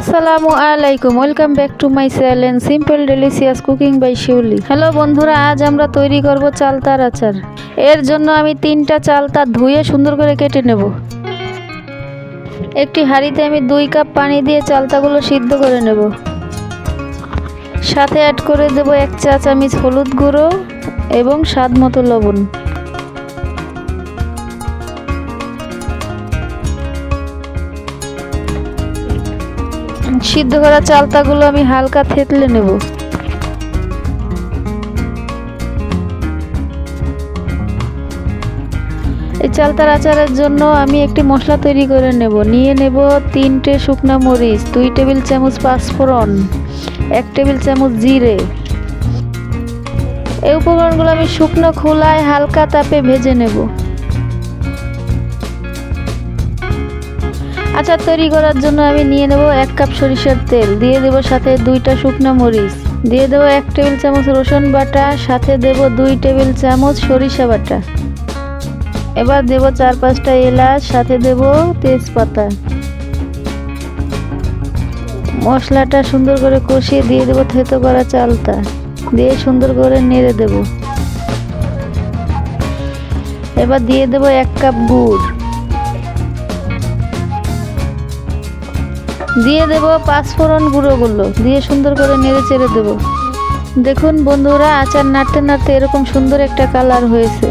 আসসালামু আলাইকুম welcome back to my channel simple delicious cooking by Shiuli hello বন্ধুরা, আজ আমরা তৈরি করব চালতার আচার। এর জন্য আমি তিনটা চালতা ধুয়ে সুন্দর করে কেটে নেব। একটি হাঁড়িতে আমি দুই কাপ পানি দিয়ে চালতাগুলো সিদ্ধ করে নেব। সাথে অ্যাড করে দেব এক চা চামচ হলুদ গুঁড়ো এবং স্বাদ মতো লবণ। সিদ্ধ করা চালতাগুলো আমি হালকা থেতলে নেব। এই চালতার আচারের জন্য আমি একটি মশলা তৈরি করে নেব। নিয়ে নেব তিনটে শুকনো মরিচ, দুই টেবিল চামচ পাঁচফোড়ন, এক টেবিল চামচ জিরে। এই উপকরণগুলো আমি শুকনো খোলায় হালকা তাপে ভেজে নেব। আচার তৈরি করার জন্য আমি নিয়ে নেব এক কাপ সরিষার তেল, দিয়ে দেব সাথে দুইটা শুকনো মরিচ, দিয়ে দেবো এক টেবিল চামচ রসুন বাটা, সাথে দেব দুই টেবিল চামচ সরিষা বাটা। এবার দেব চার পাঁচটা এলাচ, সাথে দেব তেজপাতা। মশলাটা সুন্দর করে কষিয়ে দিয়ে দেবো থেতো করা চালটা, দিয়ে সুন্দর করে নেড়ে দেব। এবার দিয়ে দেব এক কাপ গুড়। দিয়ে দেব পাঁচফোড়ন গুঁড়োগুলো, দিয়ে সুন্দর করে নেড়ে চেড়ে দেবো। দেখুন বন্ধুরা, আচার নাড়তে নাড়তে এরকম সুন্দর একটা কালার হয়েছে।